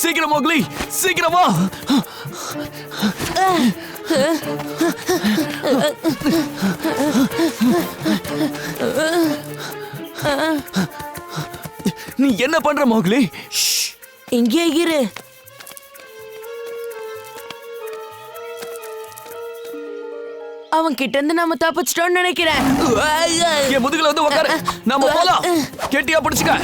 சீக்கிரம் மோக்லி சீக்கிரம் வா. நீ என்ன பண்ற மோக்லி? இங்கே இரு. அவன் கிட்ட இருந்து நம்ம தப்பிச்சிட்டோம்னு நினைக்கிறேன். என் முதுகுல வந்து உட்காரு நாம போலாம். கெட்டியா பிடிச்சுக்க.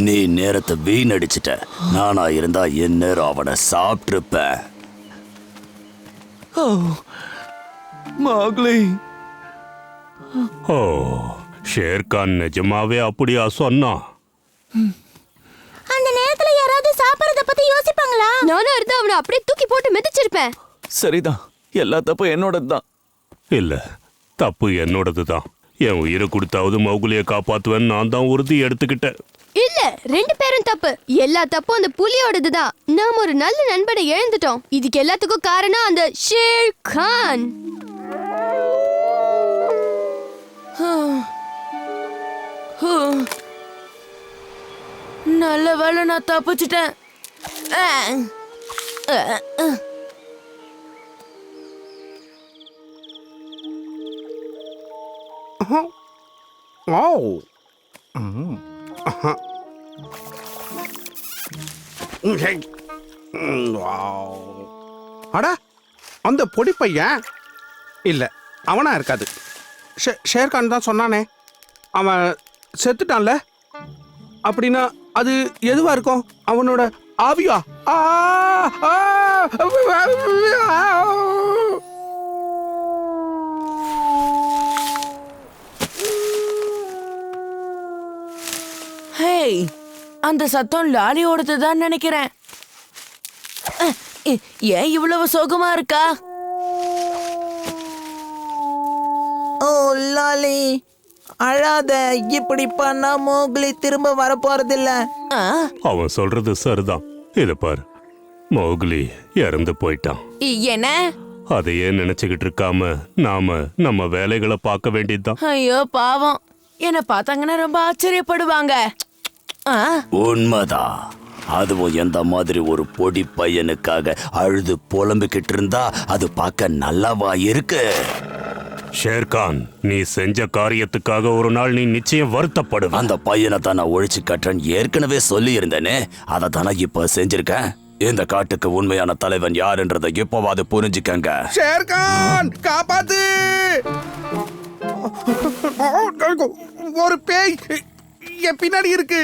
நீ நேரத்தை வீணடிச்சிட்ட. நானா இருந்தா என் நேரம் அவனை சாப்பிட்டிருப்பேன் ஓ மோக்லி! ஓ ஷேர்கான் நிஜமாவே அப்படியா சொன்னான் அந்த நேரத்துல யாராவது சாப்பிடறத பத்தி யோசிப்பாங்களா? நானும் இருந்தா அவனை அப்படியே தூக்கி போட்டு மிதிச்சிருப்பேன். சரிதான். எல்லா தப்பும் என்னோடது தான் இல்ல தப்பு என்னோடது தான் என் உயிரை கொடுத்தாவது மௌகுலியை காப்பாத்துவேன் நான் தான் உறுதி எடுத்துக்கிட்டேன். இல்ல ரெண்டு பேரும் தப்பு. எல்லா தப்பும் அந்த புலியோடது தான் நாம ஒரு நல்ல நண்பனை இழந்துட்டோம். இதுக்கு எல்லாத்துக்கும் காரணம் அந்த ஷேர் கான். நல்ல வேளை நான் தப்பிச்சிட்டேன். அஹ். அஹ், அஹ். ஓ ம். ஆஹா. ம், ஹே. ம், வாவ். அந்த பொடி பையன் இல்லை அவனா இருக்காது ஷே- ஷேர்கான் தான் சொன்னானே அவன் செத்துட்டான்ல அப்படின்னா அது எதுவா இருக்கும் அவனோட ஆவியா ஆ, ஹேய் அந்த சத்தம் லாலியோடது தான் நினைக்கிறேன். ஏன் இவ்வளவு சோகமா இருக்கா? ஓ லாலி அழாத இப்படி பண்ணா மோக்லி திரும்ப வரப்போறதில்ல ஆ, அவன் சொல்றது சரிதான். இத பாரு. மௌகுலி இறந்து போயிட்டான். என்ன? அதையே நினைச்சுக்கிட்டு இருக்காம நாம நம்ம வேலைகளை பார்க்க வேண்டியதுதான். ஐயோ பாவம். என்ன பார்த்தாங்கன்னா ரொம்ப ஆச்சரியப்படுவாங்க. உண்மைதான் அதுவும் எந்த மாதிரி ஒரு பொடி பையனுக்காக அழுது புலம்பிக்கிட்டு இருந்தா அது பார்க்க நல்லாவா இருக்கு? ஷேர்கான் நீ செஞ்ச காரியத்துக்காக ஒரு நாள் நீ நிச்சயம் வருத்தப்படுவ. அந்த பையனை தான் நான் ஒழிச்சு கட்டுறேன் ஏற்கனவே சொல்லி இருந்தேனே அதை தானே இப்ப செஞ்சிருக்கேன். இந்த காட்டுக்கு உண்மையான தலைவன் யாருன்றதை இப்போவாது புரிஞ்சுக்கங்க. ஷேர்கான் காப்பாத்து! ஒரு பேய் என் பின்னாடி இருக்கு.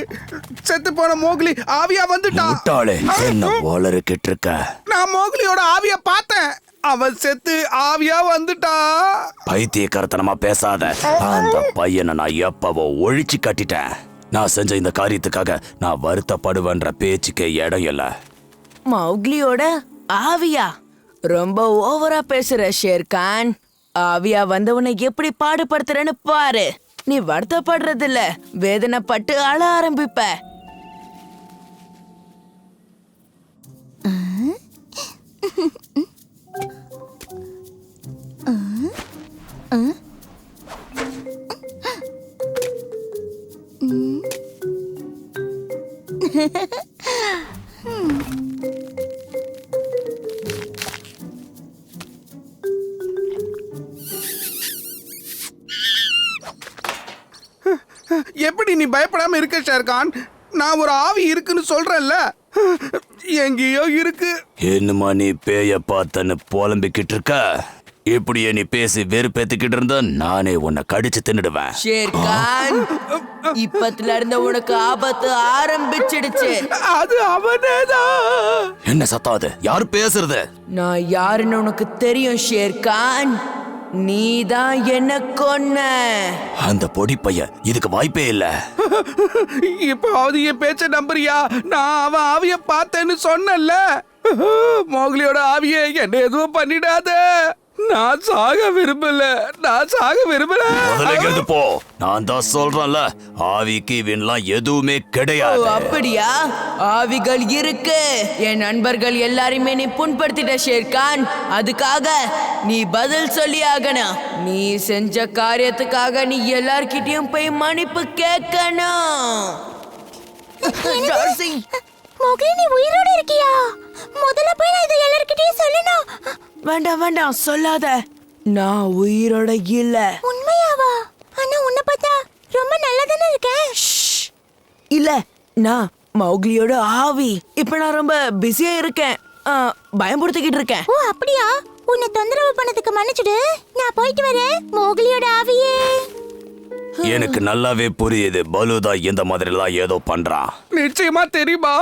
செத்து போன மோக்லி ஆவியா வந்துட்டான் முட்டாளே என்ன வளர்க்கிட்டு இருக்க? நான் மோக்லியோட ஆவிய பார்த்தேன். அவன் செத்து ஆவியா வந்துட்டான் பைத்தியக்காரத்தனமா பேசாத. அந்த பையனை நான் எப்பவோ ஒழிச்சு கட்டிட்டேன். நான் செஞ்ச இந்த காரியத்துக்காக நான் வருத்தப்படுவேன்ற பேச்சுக்கே இடம் இல்ல. மௌக்லியோட ஆவியா? ரொம்ப ஓவரா பேசுற ஷேர்கான். ஆவியா வந்தவனை எப்படி பாடுபடுத்துறேன்னு பாரு. நீ வருத்தப்படுறதில்ல. வேதனைப்பட்டு அழ ஆரம்பிப்ப. Ha ha ha. பயப்படாம இருக்க ஷேர்கான். நான் ஒரு ஆவி இருக்குன்னு சொல்றேன்ல. எங்கேயோ இருக்கு. என்னமா நீ பேய பார்த்தன்னு புலம்பிக்கிட்டு இருக்க? இப்படியே நீ பேசி வெறுப்பேத்துக்கிட்டு இருந்தா நானே உன்னை கடிச்சு தின்னுடுவேன். ஷேர்கான் இப்பத்துல இருந்து உனக்கு ஆபத்து ஆரம்பிச்சிடுச்சு. அது அவனேதான் என்ன சத்தம் அது? யார் பேசுறது? நான் யாருன்னு உனக்கு தெரியும் ஷேர்கான். நீதான் என்ன கொன்ன? அந்த பொடி பையன் இதுக்கு வாய்ப்பே இல்ல. இப்போது என் பேச்ச நம்புறியா? நான் அவன் ஆவிய பார்த்தேன்னு சொன்னேன்ல. மோக்லியோட ஆவியே என்ன எதுவும் பண்ணிடாத. நான் சாக விரும்பல. நான் சாக விரும்பல. முதல்ல போ நான் தான் சொல்றேன்ல ஆவிக்கு இவன்லாம் எதுவுமே கிடையாது. அப்படியா? ஆவிகள் இருக்கு. என் நண்பர்கள் எல்லாரையுமே நீ புண்படுத்திட்ட ஷேர்கான். அதுக்காக நீ பதில் சொல்லி ஆகணும். நீ செஞ்ச காரியத்துக்காக நீ எல்லார்கிட்டயும் போய் மன்னிப்பு கேட்கணும். மோக்லி நீ உயிரோட இருக்கியா? முதல்ல போய் நான் இதை எல்லார்கிட்டயும் சொல்லணும். வேண்டாம் வேண்டாம் சொல்லாத. நான் உயிரோட இல்ல உண்மையாவா? ஆனா உன்னை பார்த்தா ரொம்ப நல்லா தானே இருக்கேன் இல்ல நான் மௌக்லியோட ஆவி. இப்ப நான் ரொம்ப பிஸியா இருக்கேன். பயம்படுத்திக்கிட்டு இருக்கேன். ஓ அப்படியா? உன்னை தொந்தரவு பண்ணதுக்கு மன்னிச்சுடு. நான் போயிட்டு வரேன் மோக்லியோட ஆவியே. எனக்கு நல்லாவே புரியுது. பலுதா இந்த மாதிரி எல்லாம் ஏதோ பண்றான் நிச்சயமா தெரியுமா?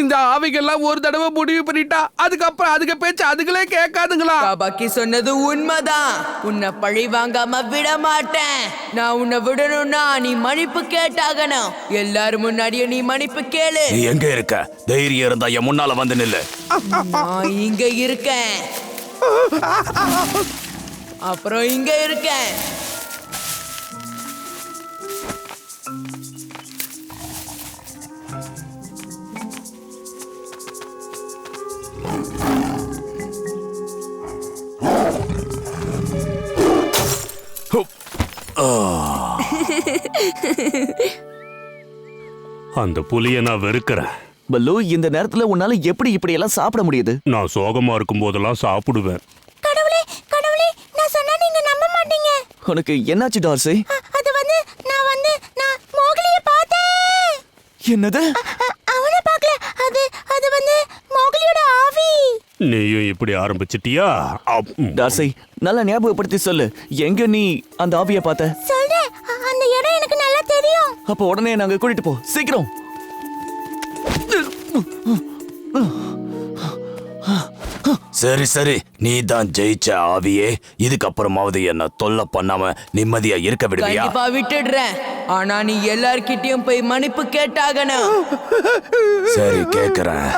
இந்த ஆவிகள்லாம் ஒரு தடவை முடிவு பண்ணிட்டா அதுக்கப்புறம் அதுக்கு பேச்சு அதுகளே கேட்காதுங்களா? பாபாக்கி சொன்னது உண்மைதான். உன்னை பழி வாங்காம விட மாட்டேன். நான் உன்னை விடணும்னா நீ மன்னிப்பு கேட்டாகணும். எல்லாரும் முன்னாடியே நீ மன்னிப்பு கேளு. நீ எங்க இருக்க? தைரியம் இருந்தா என் முன்னால வந்து நில்லு. நான் இங்க இருக்கேன். அப்புறம் இங்க இருக்கேன். அந்த புலியை நான் வெறுக்கிறேன். பல்லு இந்த நேரத்துல உன்னால எப்படி இப்படி எல்லாம் சாப்பிட முடியுது? நான் சோகமா இருக்கும் போதெல்லாம் சாப்பிடுவேன். கடவுளே கடவுளே நான் சொன்னா நீங்க நம்ப மாட்டீங்க. உனக்கு என்னாச்சு டார்சி அது வந்து நான் வந்து நான் மோக்லிய பார்த்தேன். என்னது? அவனை பார்க்கல. அது அது வந்து மோக்லியோட ஆவி. நீயும் இப்படி ஆரம்பிச்சிட்டியா. டார்சி நல்லா ஞாபகப்படுத்தி சொல்லு. எங்க நீ அந்த ஆவிய பார்த்த? சொல்றேன். அந்த இடம் எனக்கு நல்லா தெரியும். அப்ப உடனே நாங்க கூட்டிட்டு போ. சீக்கிரம். சரி சரி. நீ தான் ஜெயிச்ச ஆவியே. இதுக்கப்புறமாவது என்ன தொல்லை பண்ணாம நிம்மதியா இருக்க விடுவியா? கண்டிப்பா விட்டுடுறேன். ஆனா நீ எல்லார்கிட்டயும் போய் மன்னிப்பு கேட்டாகணும். சரி கேக்குறேன்.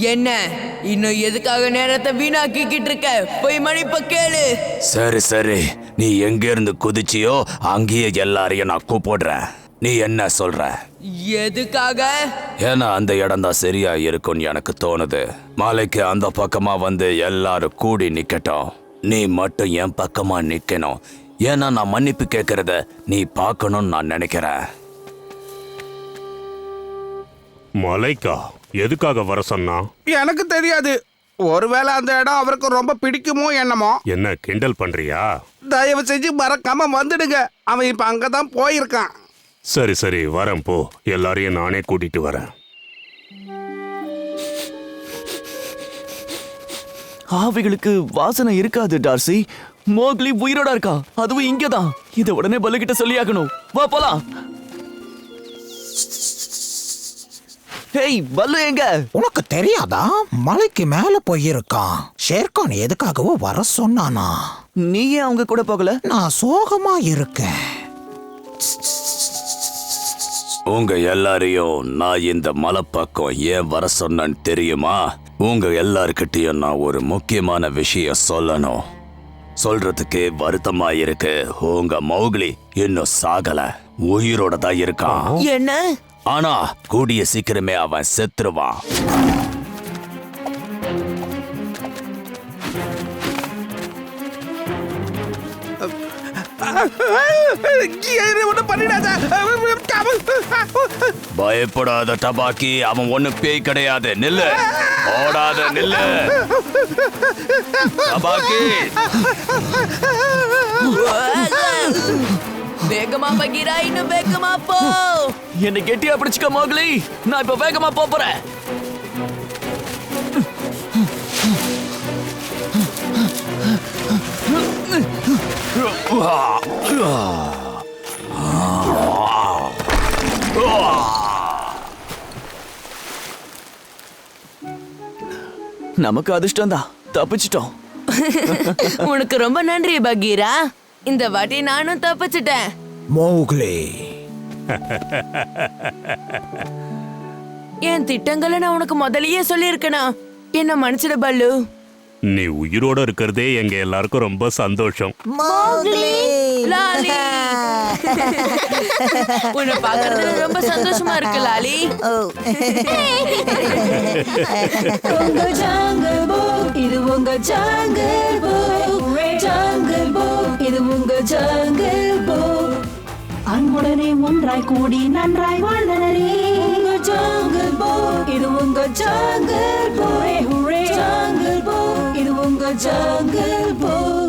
என்ன? இன்னும் எதுக்காக நேரத்தை வீணாக்கிக்கிட்டு இருக்க? போய் மன்னிப்பு கேளு. சரி சரி. நீ எங்க இருந்து குதிச்சியோ அங்கேயே எல்லாரையும் நான் கூப்பிடுறேன். நீ என்ன சொல்ற? எதுக்காக? ஏன்னா அந்த இடம் தான் சரியா இருக்கும்னு எனக்கு தோணுது. மாலைக்கு அந்த பக்கமா வந்து எல்லாரும் கூடி நிக்கட்டும். நீ மட்டும் என் பக்கமா நிக்கணும். ஏன்னா நான் மன்னிப்பு கேட்கறத நீ பார்க்கணும்னு நான் நினைக்கிறேன். மலைக்கா? எதுக்காக வர சொன்னா? எனக்கு தெரியாது. ஒருவேளை அந்த இடம் அவருக்கு ரொம்ப பிடிக்குமோ என்னமோ. என்ன கிண்டல் பண்றியா? தயவு செஞ்சு மறக்காம வந்துடுங்க. அவன் இப்ப அங்கதான் போயிருக்கான். சரி சரி வரேன் போ. எல்லாரையும் நானே கூட்டிட்டு வரேன். ஆவிகளுக்கு வாசனை இருக்காது டார்சி. மோக்லி உயிரோட இருக்கா? அதுவும் இங்கதான். இத உடனே பல்லு கிட்ட சொல்லியாகணும். வா போலாம். ஹேய் பல்லு எங்க? உனக்கு தெரியாதா? மலைக்கு மேல போயிருக்கான். ஷேர்கான் எதுக்காகவோ வர சொன்னானா? நீ ஏன் அவங்க கூட போகல? நான் சோகமா இருக்கேன். உங்க எல்லாரையும் நான் இந்த மலைப்பக்கம் ஏன் வர சொன்னேன்னு தெரியுமா? உங்க எல்லார்கிட்டயும் நான் ஒரு முக்கியமான விஷயம் சொல்லணும். சொல்றதுக்கு வருத்தமா இருக்கு. உங்க மௌக்லி இன்னும் சாகல. உயிரோட தான் இருக்கான். என்ன? ஆனா கூடிய சீக்கிரமே அவன் செத்துருவான். பயப்படாத டபாக்கி அவன் ஒண்ணு பேய் கிடையாது. நில்லு. ஓடாத நில்லு. டபாக்கி வேகமா பகீரா இன்னும் வேகமா போ. என்னை கெட்டியா பிடிச்சுக்க மோக்லி. நான் இப்ப வேகமா போறேன். நமக்கு அதிர்ஷ்டம் தான் தப்பிச்சிட்டோம். உனக்கு ரொம்ப நன்றி பகீரா. இந்த வாட்டி நானும் தப்பிச்சிட்டேன். மோக்லி. என் திட்டங்களை நான் உனக்கு முதல்லயே சொல்லியிருக்கேனா? என்ன மன்னிச்சிடு பல்லு. நீ உயிரோட இருக்கிறதே எங்க எல்லாருக்கும் ரொம்ப சந்தோஷம். லாலி. உன்னை பாக்குறதுல ரொம்ப சந்தோஷமா இருக்கு லாலி. இது உங்க புக் ஜாங்கிள் ஜங்க ஜங்கிள் போ. அன்புடனே ஒன்றாய் கூடி நன்றாய் வாழ்ந்தனரே உங்க ஜங்கிள் போ. இது உங்க ஜங்கிள் போ. ஹுரே ஜங்கிள் போ. இது உங்க ஜங்கிள் போ.